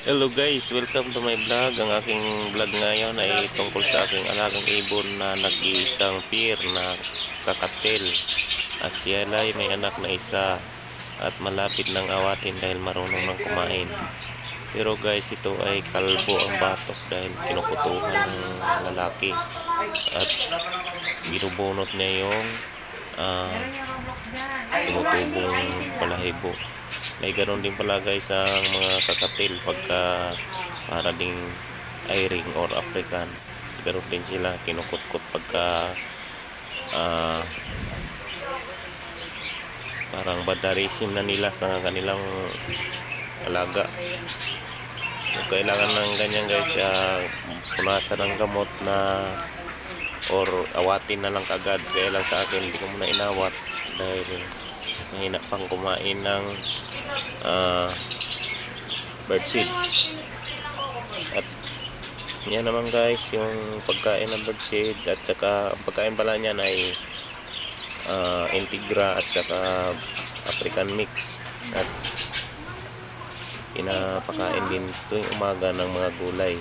Hello guys, welcome to my vlog. Ang aking vlog ngayon ay tungkol sa aking alagang ibon na nag-iisang peer na kakatil. At siya ay may anak na isa at malapit ng awatin dahil marunong ng kumain. Pero guys, ito ay kalbo ang batok dahil kinukutuhan ng lalaki. At binubunot niya yung ah, tumutubong balahibo. May ganun din pala guys ang mga kakatil pagka para ding Iring or African. Ganun din sila kinukutkot pagka ah, parang badarism na nila sa kanilang alaga. Kung kailangan ng ganyan guys, uh, punasan ng gamot na or awatin na lang kagad. Kaya lang sa akin, hindi ko muna inawat dahil mahina pang kumain ng ah, birdseed. At yan naman guys, yung pagkain ng birdseed at saka ang pagkain pala niyan ay ah, integra at saka African mix at pinapakain din tuwing umaga ng mga gulay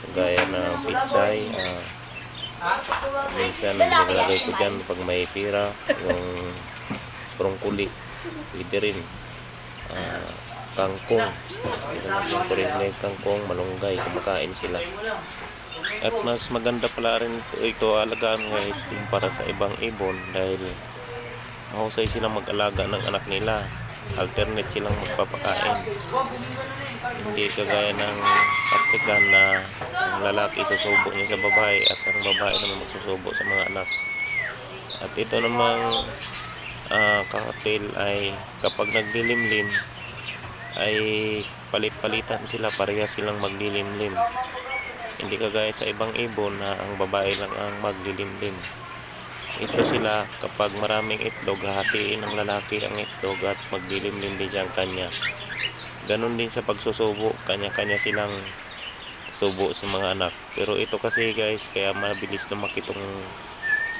kagaya ng pichay ah, minsan nilalagay ko dyan pag may pira yung prongkuli pwede rin. Ah, kangkong. Nilalagyan ko rin ng kangkong. Malunggay. Kumakain sila. At mas maganda pala rin ito alagaan guys kumpara sa ibang ibon dahil mahusay silang mag-alaga ng anak nila. Alternate silang magpapakain. Hindi kagaya ng African na ang lalaki susubo niya sa babae at ang babae naman magsusubo sa mga anak. At ito namang ah, kakatil ay kapag naglilimlim ay palit-palitan sila pareha silang maglilimlim. Hindi kagaya sa ibang ibon na ang babae lang ang maglilimlim. Ito sila kapag maraming itlog hahatiin ng lalaki ang itlog at maglilimlim din dyan kanya. Ganon din sa pagsusubo kanya-kanya silang subo sa mga anak. Pero ito kasi guys kaya mabilis lumaki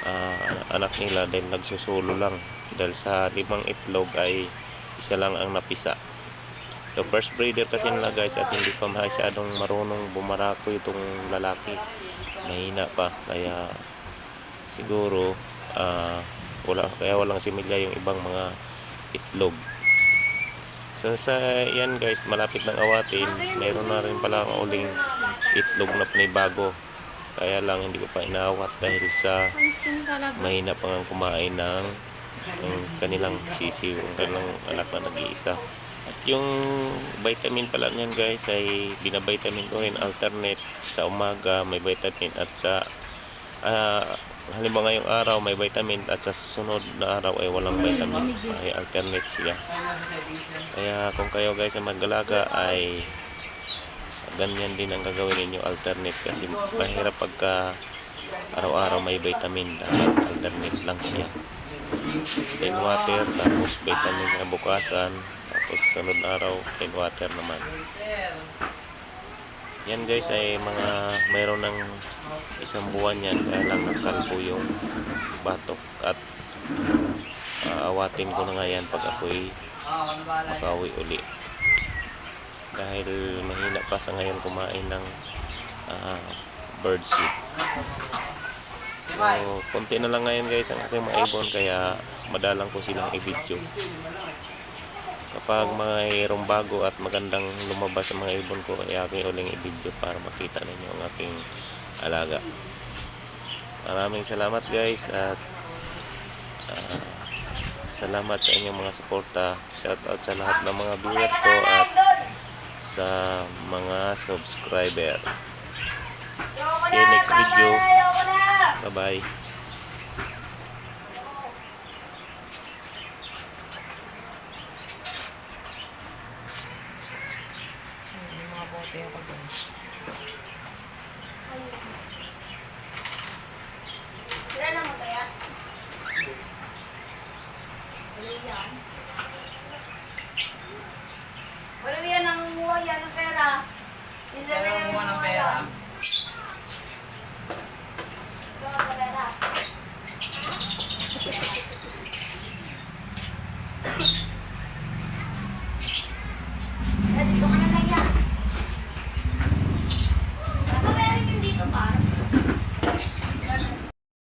ah, anak nila dahil nagsusulo lang dahil sa limang itlog ay isa lang ang napisa So first breeder kasi nila guys at hindi pa masyadong marunong bumarako itong lalaki. Mahina pa kaya siguro ah, wala kaya walang similya yung ibang mga itlog. So sa yan guys, malapit ng awatin, mayroon na rin pala ang uling itlog na panibago. Kaya lang hindi ko pa inaawat dahil sa mahina pa nga kumain ng ng kanilang sisiw, ang kanilang anak na nag-iisa. At yung vitamin pala niyan guys ay binavitamin ko rin alternate sa umaga may vitamin at sa ah, halimbawa ngayong araw may vitamin at sa susunod na araw ay walang vitamin ay alternate siya kaya kung kayo guys ay mag-alaga ay ganyan din ang gagawin ninyo alternate kasi mahirap pagka araw-araw may vitamin. Dapat alternate lang siya. Plain water tapos vitamin na bukasan tapos sunod araw plain water naman. Yan guys ay mga mayroon ng isang buwan yan kaya lang nagkalbo yung batok at aawatin ko na nga yan pag ako'y makawi uli dahil mahina pa sa ngayon kumain ng ah, bird seed So, konti na lang ngayon guys ang aking mga ibon kaya madalang ko silang i-video. Kapag mayroong bago at magandang lumabas ang mga ibon ko, ay aking uling i-video para makita ninyo ang aking alaga. Maraming salamat guys at ah, salamat sa inyong mga suporta. Shout out sa lahat ng mga viewer ko at sa mga subscriber. See you next video. Bye-bye. Bote ako doon.